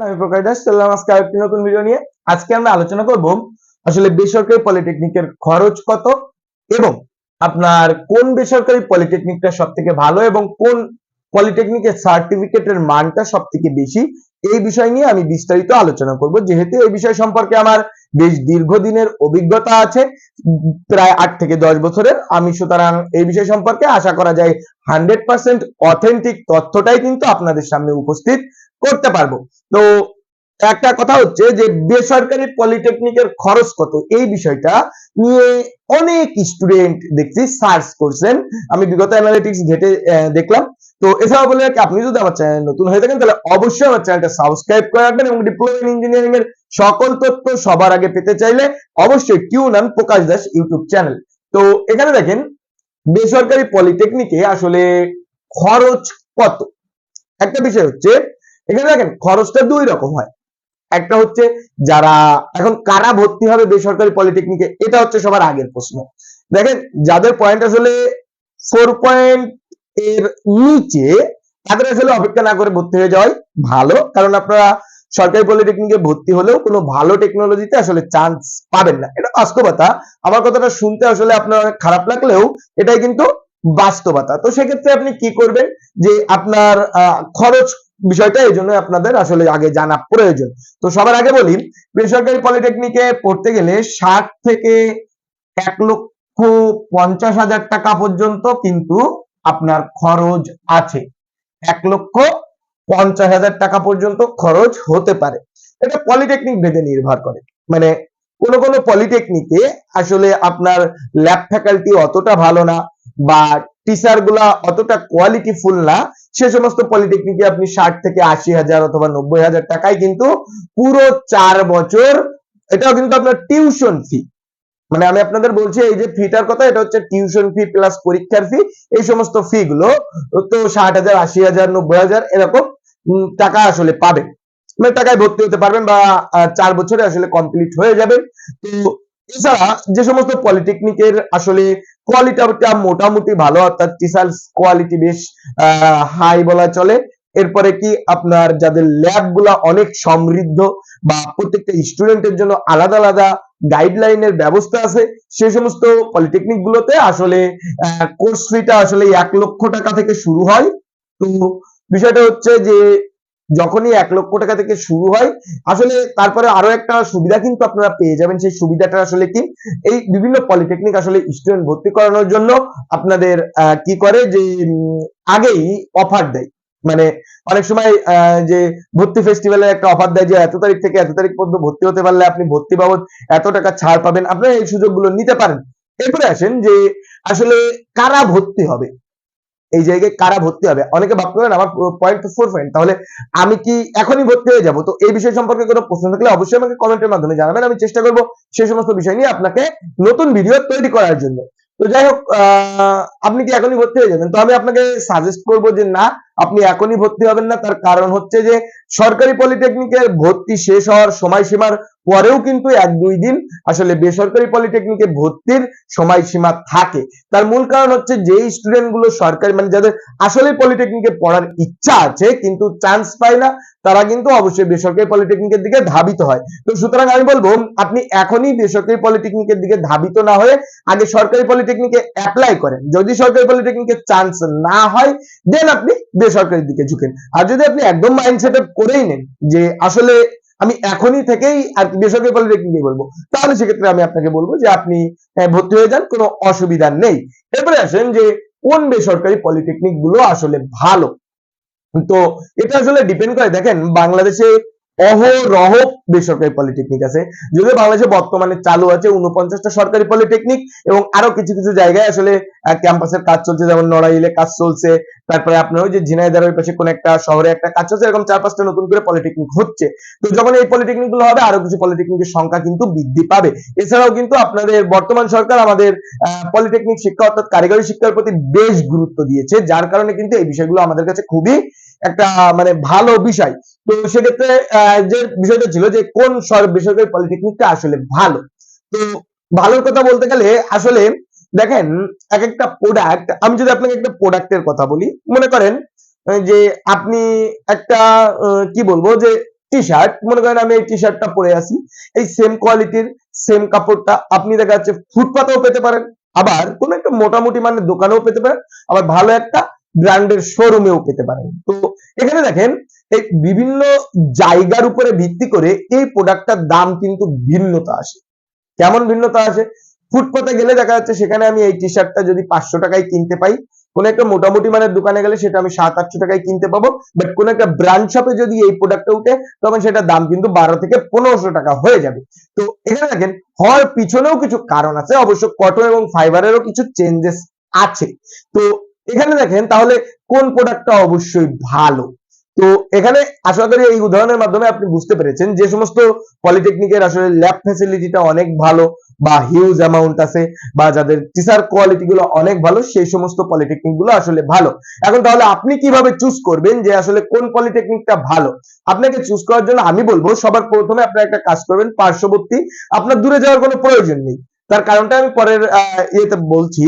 আমি প্রকাশ আরেকটি নতুন ভিডিও নিয়ে। আজকে আমরা আলোচনা করব আসলে বেসরকারি পলিটেকনিকের খরচ কত এবং আপনার কোন বেসরকারি পলিটেকনিকটা সব থেকে ভালো এবং কোন পলিটেকনিকের সার্টিফিকেটের মানটা সব থেকে বেশি এই বিষয় নিয়ে আমি বিস্তারিত আলোচনা করব। যেহেতু এই বিষয় সম্পর্কে আমার বেশ দীর্ঘদিনের অভিজ্ঞতা আছে, প্রায় আট থেকে দশ বছরের, আমি সুতরাং এই বিষয় সম্পর্কে আশা করা যায় হান্ড্রেড পার্সেন্ট অথেন্টিক তথ্যটাই কিন্তু আপনাদের সামনে উপস্থিত করতে পারব। তো একটা কথা হচ্ছে যে বেসরকারি পলিটেকনিকের খরচ কত? এই বিষয়টা নিয়ে অনেক স্টুডেন্ট দেখছি সার্চ করছেন। আমি বিগত অ্যানালিটিক্স ঘেটে দেখলাম। তো এছাড়াও বলে আপনি যদি আমার চ্যানেল নতুন হয়ে থাকেন, তাহলে অবশ্যই আমার চ্যানেলটা সাবস্ক্রাইব করে রাখবেন এবং ডিপ্লোমা ইন ইঞ্জিনিয়ারিং এর সকল তথ্য সবার আগে পেতে চাইলে অবশ্যই টিউন আন প্রকাশ দাস ইউটিউব চ্যানেল তো এখানে দেখেন, বেসরকারি পলিটেকনিকে আসলে খরচ কত? একটা বিষয় হচ্ছে, এখানে দেখেন, খরচটা দুই রকম হয়। একটা হচ্ছে যারা, এখন কারা ভর্তি হবে বেসরকারি পলিটেকনিকে এটা হচ্ছে সবার আগের প্রশ্ন। দেখেন, যাদের পয়েন্ট আসলে ফোর পয়েন্ট এর নিচে, তাদের আসলে অপেক্ষা না করে ভর্তি হয়ে যাওয়াই ভালো। কারণ আপনারা সরকারি পলিটেকনিকে ভর্তি হলেও কোনো ভালো টেকনোলজিতে আসলে চান্স পাবেন না। এটা বাস্তবতা। আমার কথাটা শুনতে আসলে আপনার খারাপ লাগলেও এটাই কিন্তু বাস্তবতা। তো সেক্ষেত্রে আপনি কি করবেন? যে আপনার খরচ বিষয়টা এই জন্য আপনাদের আসলে আগে জানা প্রয়োজন। তো সবার আগে বলি, বেসরকারি পলিটেকনিকে পড়তে গেলে ষাট থেকে এক লক্ষ পঞ্চাশ হাজার টাকা পর্যন্ত কিন্তু আপনার খরচ আছে। এক লক্ষ পঞ্চাশ হাজার টাকা পর্যন্ত খরচ হতে পারে। এটা পলিটেকনিক ভেদে নির্ভর করে। মানে কোনো কোনো পলিটেকনিকে আসলে আপনার ল্যাব ফ্যাকাল্টি অতটা ভালো না বা টিচারগুলা অতটা কোয়ালিটিফুল না। সে সমস্ত পলিটেকনিকে আপনি ষাট থেকে আশি হাজার অথবা নব্বই হাজার টাকায় কিন্তু পুরো চার বছর এটাও কিন্তু আপনার টিউশন ফি মানে আমি আপনাদের বলছি, এই যে ফিটার কথা, এটা হচ্ছে টিউশন ফি প্লাস পরীক্ষার ফি এই সমস্ত ফি গুলো তো ষাট হাজার, আশি হাজার, নব্বই হাজার এরকম টাকা আসলে পাবেন। মানে টাকায় ভর্তি হতে পারবেন বা চার বছরে আসলে কমপ্লিট হয়ে যাবে। তো এছাড়া যে সমস্ত পলিটেকনিকের আসলে কোয়ালিটিটা মোটামুটি ভালো অর্থাৎ টিচার কোয়ালিটি বেশ হাই বলা চলে। এরপরে কি আপনার যাদের ল্যাবগুলা অনেক সমৃদ্ধ বা প্রত্যেকটা স্টুডেন্টের জন্য আলাদা আলাদা গাইডলাইনের ব্যবস্থা আছে সে সমস্ত পলিটেকনিক গুলোতে আসলে কোর্স ফিটা আসলে এক লক্ষ টাকা থেকে শুরু হয়। তো বিষয়টা হচ্ছে যে যখনই এক লক্ষ টাকা থেকে শুরু হয়, আসলে তারপরে আরও একটা সুবিধা কিন্তু আপনারা পেয়ে যাবেন, সেই সুবিধাটা আসলে কি? এই বিভিন্ন পলিটেকনিক আসলে স্টুডেন্ট ভর্তি করানোর জন্য আপনাদের কি করে? যে আগেই অফার দেয়। মানে অনেক সময় যে ভর্তি ফেস্টিভ্যালের একটা অফার দেয় যে, এত তারিখ থেকে এত তারিখ পর্যন্ত ভর্তি হতে পারলে আপনি ভর্তি বাবদ এত টাকা ছাড় পাবেন। আপনারা এই সুযোগগুলো নিতে পারেন। এরপরে আসেন যে, আসলে কারা ভর্তি হবে? এই জায়গায় কারা ভর্তি হবে? অনেকে ভাবতে পারেন আমার পয়েন্ট ফোর পয়েন্ট তাহলে আমি কি এখনই ভর্তি হয়ে যাব? তো এই বিষয় সম্পর্কে কোনো প্রশ্ন থাকলে অবশ্যই আমাকে কমেন্টের মাধ্যমে জানাবেন, আমি চেষ্টা করব সেই সমস্ত বিষয় নিয়ে আপনাকে নতুন ভিডিও তৈরি করার জন্য। তো যাই হোক আপনি কি এখনই ভর্তি হয়ে যাবেন? তো আমি আপনাকে সাজেস্ট করব যে না আপনি এখনই ভর্তি হবেন না। তার কারণ হচ্ছে যে, সরকারি পলিটেকনিকের ভর্তি শেষ হওয়ার সময়সীমার পরেও কিন্তু এক দুই দিন আসলে বেসরকারি পলিটেকনিকে ভর্তির সময়সীমা থাকে। তার মূল কারণ হচ্ছে যে স্টুডেন্টগুলো সরকারি মানে যাদের আসলে পলিটেকনিকে পড়ার ইচ্ছা আছে, কিন্তু চান্স পায় না, তারা কিন্তু অবশ্যই বেসরকারি পলিটেকনিকের দিকে ধাবিত হয়। তো সুতরাং আমি বলব, আপনি এখনই বেসরকারি পলিটেকনিকের দিকে ধাবিত না হয়ে আগে সরকারি পলিটেকনিকে অ্যাপ্লাই করেন। যদি সরকারি পলিটেকনিকে চান্স না হয় দেন আপনি বেসরকারির দিকে ঝুঁকেন। আর যদি আপনি একদম মাইন্ড সেট করেই নেন যে আসলে আমি এখনই থেকেই আর কি বেসরকারি পলিটেকনিকে বলব, তাহলে সেক্ষেত্রে আমি আপনাকে বলব যে আপনি ভর্তি হয়ে যান, কোনো অসুবিধা নেই। এরপরে আসেন যে কোন বেসরকারি পলিটেকনিকগুলো আসলে ভালো? তো এটা আসলে ডিপেন্ড করে। দেখেন, বাংলাদেশে অহরহ বেসরকারি পলিটেকনিক আছে, যদিও বাংলাদেশে বর্তমানে চালু আছে উনপঞ্চাশটা সরকারি পলিটেকনিক এবং আরও কিছু কিছু জায়গায় আসলে ক্যাম্পাসের কাজ চলছে, যেমন নড়াইলে কাজ চলছে, তারপরে আপনার ওই যে ঝিনাইদার ওই পাশে কোন একটা শহরে একটা কাজ চলছে, এরকম চার পাঁচটা নতুন করে পলিটেকনিক হচ্ছে। তো যখন এই পলিটেকনিকগুলো হবে, আরও কিছু পলিটেকনিকের সংখ্যা কিন্তু বৃদ্ধি পাবে। এছাড়াও কিন্তু আপনাদের বর্তমান সরকার আমাদের পলিটেকনিক শিক্ষা অর্থাৎ কারিগরি শিক্ষার প্রতি বেশ গুরুত্ব দিয়েছে, যার কারণে কিন্তু এই বিষয়গুলো আমাদের কাছে খুবই একটা মানে ভালো বিষয়। তো সেক্ষেত্রে যে বিষয়টা ছিল যে কোন সর- বেসরকারি পলিটেকনিকটা আসলে ভালো? তো ভালোর কথা বলতে গেলে আসলে দেখেন এক একটা প্রোডাক্ট আমি যদি আপনাকে একটা প্রোডাক্টের কথা বলি, মনে করেন যে আপনি একটা কি বলব, যে টি শার্ট মনে করেন আমি এই টি শার্টটা পরে আছি, এই সেম কোয়ালিটির সেম কাপড়টা, আপনি দেখা যাচ্ছে ফুটপাতেও পেতে পারেন, আবার কোন একটা মোটামুটি মানে দোকানেও পেতে পারেন, আবার ভালো একটা ব্র্যান্ডের শোরুমেও পেতে পারেন। তো এখানে দেখেন, এই বিভিন্ন জায়গার উপরে ভিত্তি করে এই প্রোডাক্টটার দাম কিন্তু ভিন্নতা আসে। কেমন ভিন্নতা আসে? ফুটপাতে গেলে দেখা যাচ্ছে সেখানে আমি এই টি শার্টটা যদি পাঁচশো টাকায় কিনতে পাই, কোন একটা মোটামুটি মানের দোকানে গেলে সেটা আমি সাত, আটশো টাকায় কিনতে পাবো। বাট কোন একটা ব্র্যান্ড শপে যদি এই প্রোডাক্টটা উঠে, তখন সেটার দাম কিন্তু বারো থেকে পনেরোশো টাকা হয়ে যাবে। তো এখানে দেখেন, হওয়ার পিছনেও কিছু কারণ আছে। অবশ্য কটন এবং ফাইবারেরও কিছু চেঞ্জেস আছে। তো এখানে দেখেন তাহলে কোন প্রোডাক্টটা অবশ্যই ভালো? তো এখানে আশা করি এই উদাহরণের মাধ্যমে আপনি বুঝতে পেরেছেন যে সমস্ত পলিটেকনিকের আসলে ল্যাব ফ্যাসিলিটিটা অনেক ভালো বা হিউজ অ্যামাউন্ট আছে বা যাদের টিচার কোয়ালিটি গুলো অনেক ভালো, সেই সমস্ত পলিটেকনিকগুলো আসলে ভালো। এখন তাহলে আপনি কীভাবে চুজ করবেন যে আসলে কোন পলিটেকনিকটা ভালো? আপনাকে চুজ করার জন্য আমি বলব, সবার প্রথমে আপনার একটা কাজ করবেন, পার্শ্ববর্তী, আপনার দূরে যাওয়ার কোনো প্রয়োজন নেই। তার কারণটা আমি পরের ইয়েতে বলছি।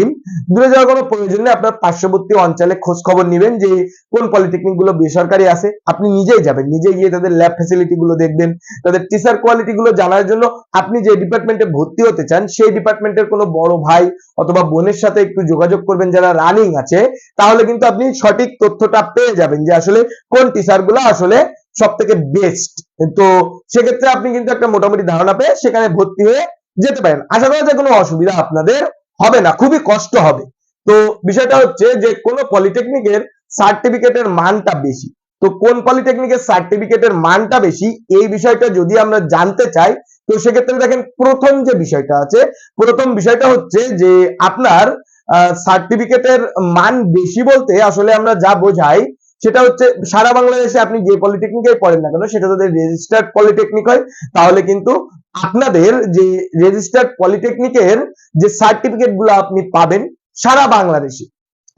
দূরে যাওয়ার কোনো প্রয়োজন নেই, আপনার পার্শ্ববর্তী অঞ্চলে খোঁজ খবর নেবেন যে কোন পলিটেকনিকগুলো বেসরকারি আছে। আপনি নিজেই যাবেন নিজে গিয়ে তাদের ল্যাব ফ্যাসিলিটি গুলো দেখবেন, তাদের টিচার কোয়ালিটি গুলো জানার জন্য আপনি যে ডিপার্টমেন্টে ভর্তি হতে চান, সেই ডিপার্টমেন্টের কোনো বড় ভাই অথবা বোনের সাথে একটু যোগাযোগ করবেন, যারা রানিং আছে, তাহলে কিন্তু আপনি সঠিক তথ্যটা পেয়ে যাবেন যে আসলে কোন টিচারগুলো আসলে সব থেকে বেস্ট তো সেক্ষেত্রে আপনি কিন্তু একটা মোটামুটি ধারণা পেয়ে সেখানে ভর্তি হয়ে যেতে পারেন। আশা করা যায় কোনো অসুবিধা আপনাদের হবে না, খুবই কষ্ট হবে। তো বিষয়টা হচ্ছে যে কোন পলিটেকনিকের সার্টিফিকেটের মানটা বেশি। তো কোন পলিটেকনিকের সার্টিফিকেটের মানটা বেশি, এই বিষয়টা যদি আমরা জানতে চাই, তো সেক্ষেত্রে দেখেন প্রথম যে বিষয়টা আছে, প্রথম বিষয়টা হচ্ছে যে আপনার সার্টিফিকেটের মান বেশি বলতে আসলে আমরা যা বোঝাই সেটা হচ্ছে সারা বাংলাদেশে আপনি যে পলিটেকনিকে পড়েন না কেন, সেটা যদি রেজিস্টার্ড পলিটেকনিক হয়, তাহলে কিন্তু আপনাদের যে রেজিস্টার্ড পলিটেকনিকের যে সার্টিফিকেটগুলো আপনি পাবেন সারা বাংলাদেশে।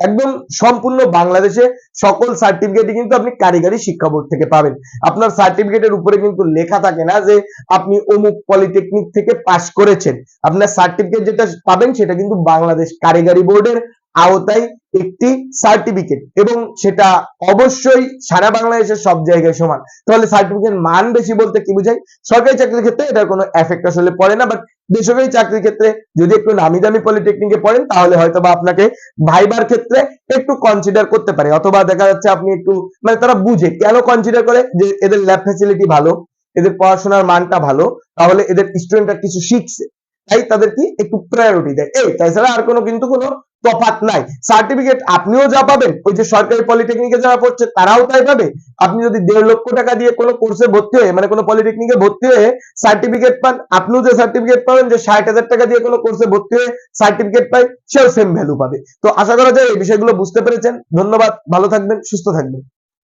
একদম সম্পূর্ণ বাংলাদেশে সকল সার্টিফিকেটই কিন্তু আপনি কারিগরি শিক্ষা বোর্ড থেকে পাবেন। আপনার সার্টিফিকেটের উপরে কিন্তু লেখা থাকে না যে আপনি অমুক পলিটেকনিক থেকে পাশ করেছেন। আপনার সার্টিফিকেট যেটা পাবেন সেটা কিন্তু বাংলাদেশ কারিগরি বোর্ডের আওতায় একটি সার্টিফিকেট এবং সেটা অবশ্যই সারা বাংলাদেশের সব জায়গায় সমান। তাহলে সার্টিফিকেট মান বেশি বলতে কি বোঝায় সরকারি চাকরির ক্ষেত্রে এটার কোনো এফেক্ট আসলে পড়ে না বাট বেসরকারি চাকরির ক্ষেত্রে যদি একটু নামি দামি পলিটেকনিকে পড়েন, তাহলে হয়তো বা আপনাকে ভাইবার ক্ষেত্রে একটু কনসিডার করতে পারে। অথবা দেখা যাচ্ছে আপনি একটু মানে তারা বুঝে কেন কনসিডার করে যে এদের ল্যাব ফ্যাসিলিটি ভালো, এদের পড়াশোনার মানটা ভালো, তাহলে এদের স্টুডেন্টরা কিছু শিখছে। তাই তাদের কি একটু প্রায়োরিটি দেয়। এই, তাছাড়া আর কোনো কিন্তু কোনো তফাৎ নাই। সার্টিফিকেট আপনিও যা পাবেন, ওই যে সরকারি পলিটেকনিকে যারা পড়ছে, তারাও তাই পাবে। আপনি যদি দেড় লক্ষ টাকা দিয়ে কোনো কোর্সে ভর্তি হয়ে মানে কোনো পলিটেকনিকে ভর্তি হয়ে সার্টিফিকেট পান, আপনিও যে সার্টিফিকেট পাবেন যে ষাট হাজার টাকা দিয়ে কোনো কোর্সে ভর্তি হয়ে সার্টিফিকেট পাই, সেও সেম ভ্যালু পাবে। তো আশা করা যায় এই বিষয়গুলো বুঝতে পেরেছেন। ধন্যবাদ, ভালো থাকবেন, সুস্থ থাকবেন।